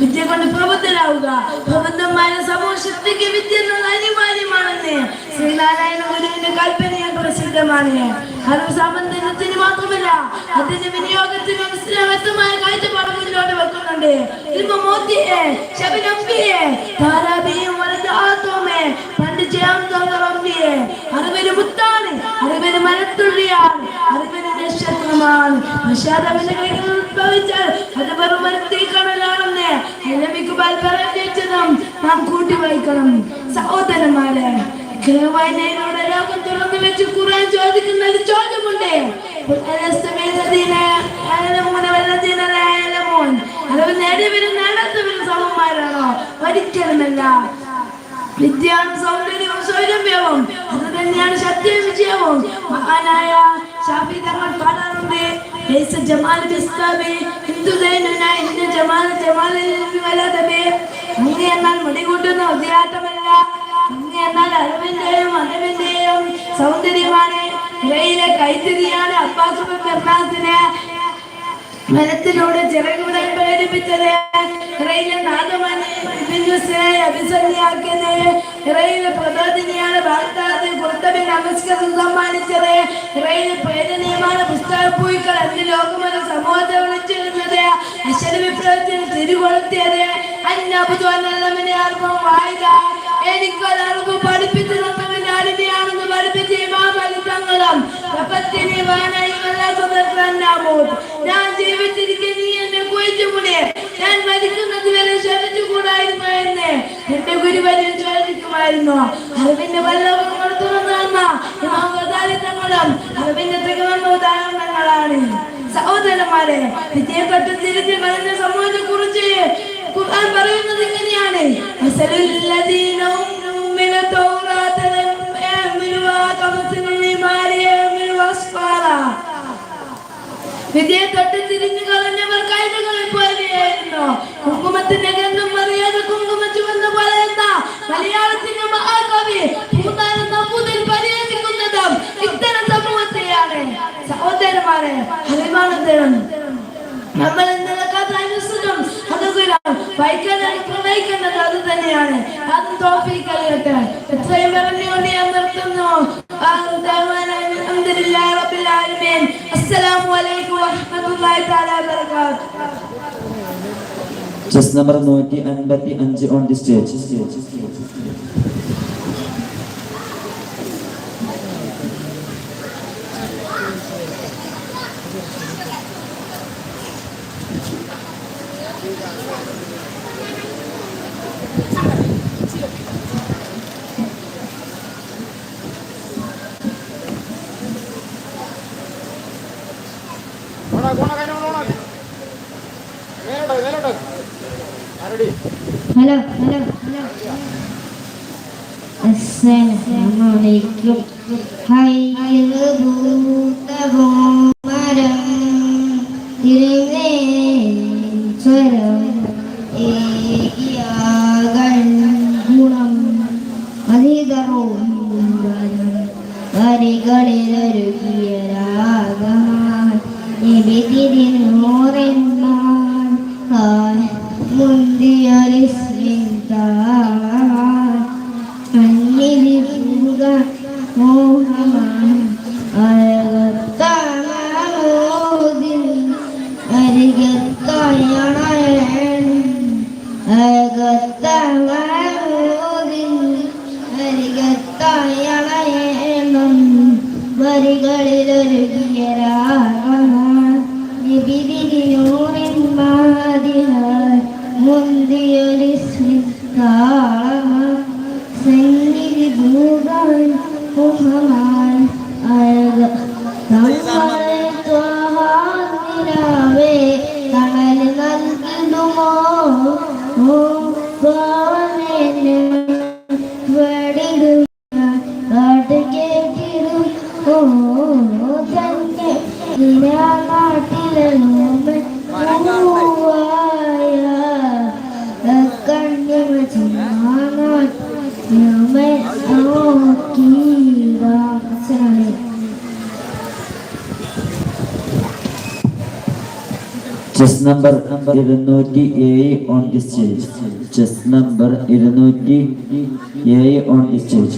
വിദ്യ കൊണ്ട് പ്രബുദ്ധരാവുക. പ്രബുദ്ധമായ സമൂഹശക്തിക്ക് വിദ്യ എന്നത് അനിവാര്യമാണെന്ന് ശ്രീനാരായണ ഗുരുവിന്റെ കൽപ്പനയാൽ പ്രസിദ്ധമാണ്. അറിവ് സമ്പന്നത്തിന് മാത്രമല്ല അതിന്റെ വിനിയോഗത്തിന് വ്യക്തമായ കാഴ്ചപ്പാട് മുന്നോട്ട് വെക്കുന്നുണ്ട്. ഇൽമ മോത്തിയെ ശബനംബിയെ താരാബിയും വലതാത്തോമേ ചെയ്യാൻ തോന്നറമ്പിയെ അറിവിന് മുത്താണ് അറിവിന് മരത്തുള്ളിയാണ് അറിവിന് നക്ഷത്രമാണ്. ഉത്ഭവിച്ചാൽ അത് വഹിക്കണം സഹോദരന്മാരെ വായനയിലൂടെ ലോകം തുറന്നു വെച്ച് ഖുർആൻ ചോദിക്കുന്ന ഒരു ചോദ്യമുണ്ട് ശക്തിയും വിജയവും. മഹാനായ ദൈനന ഇന്ന ജമാൽ ജമാലിൽ വലതബേ അങ്ങ് എന്നാൽ മുടി കൂട്ടുന്ന ഉദയാട്ടമല്ല അങ്ങ് എന്നാൽ അറിവിന്റെയും അറിവിന്റെയും സൗന്ദര്യമാണ് ഇവയിലെ കൈത്തിരിയാണ് അബ്ബാസ് ബർണാസിനെ മരത്തിലൂടെ ചിറകുവിടാൻ പ്രേരിപ്പിച്ചത് ഇറയിലെ നാഗമനെ അഭിസന്ധിയാക്കിയത് ഇറയിലെ പ്രബോധിനിയാണ് ബാഗ്ദാദ് കുർത്തബിൻ നമസ്കാരം സമ്മാനിച്ചത് ഇറയിലെ പ്രേരണീയമാണ് പുസ്തക പൂക്കൾ എന്ന് ലോകമന സമൂഹത്തെ വിളിച്ചിരുന്നത് അശ്വര വിപ്ലവത്തിന് തിരികൊളുത്തിയത് അന്നബുദ്ധാനല്ലമിനെ അറിവ് വായിക എനിക്കൊരറിവ് പഠിപ്പിച്ചു തന്നവന്റെ അടിമയാണെന്ന് പഠിപ്പിച്ച ഇമാമലി തങ്ങളും പ്രപത്തിന് സ്വതന്ത്രനാമോട് ഞാൻ ജീവിച്ചിരിക്കെ നീ എന്നെ കുഴിച്ചുകൂടെ ഞാൻ മരിക്കുന്നത് വരെ ശ്രമിച്ചുകൂടായിരുന്നു എന്ന് എന്റെ ഗുരുവരൻ ചോദിക്കുമായിരുന്നു അറിവിന്റെ വല്ലഭങ്ങൾ തുറന്നു തന്ന ഇമാമതാലിത്തങ്ങളും അറിവിന്റെ തികവന്ന ഉദാഹരണങ്ങളാണ് സഹോദരന്മാരെ വിദ്യപ്പെട്ട തിരിച്ച് വരുന്ന സമൂഹത്തെ കുറിച്ച് ഖുർആൻ പറയുന്നത് ഇങ്ങനെയാണ്. അസലുല്ലദീന ഉമ്മിന ഹരിമാനന്ദനും നമ്മൾ ഇന്നലെ അനുസരണം അതുകൂടാം. വൈകാനാണ് പ്രണയിക്കേണ്ടത് അത് തന്നെയാണ്. അത് തോപ്പിക്കലിയട്ടെ എത്രയും പറഞ്ഞുകൊണ്ട് ഞാൻ നിർത്തുന്നു. തആല ചെസ് നമ്പർ നൂറ്റി അൻപത്തി അഞ്ച് ഓൺ ഹലോ ഹലോ ഹലോ. അസ്സലാമലൈക്കും തിരുവേശ്വരം ഏകിയാകൾ നിബിതിരിനോറെന്നാൽ മുന്തിയൊരിസ്മിൻ താളമാൻ അന്യവിപുക മോഹമാൻ അഴകത്തമോദിൽ അരികത്തയണയൻ അഴകത്തമോദിൽ അരികത്തയണയണം വരികളിലൊരുകിയ بذي نور بعدها منذ الاسم الطعام سيد بوضع ചെസ് നമ്പർ ഇരുന്നൂറ്റി ഏഴ് on the stage chest number ഇരുന്നൂറ്റി ഏഴ് ഓൺ ദി സ്റ്റേജ്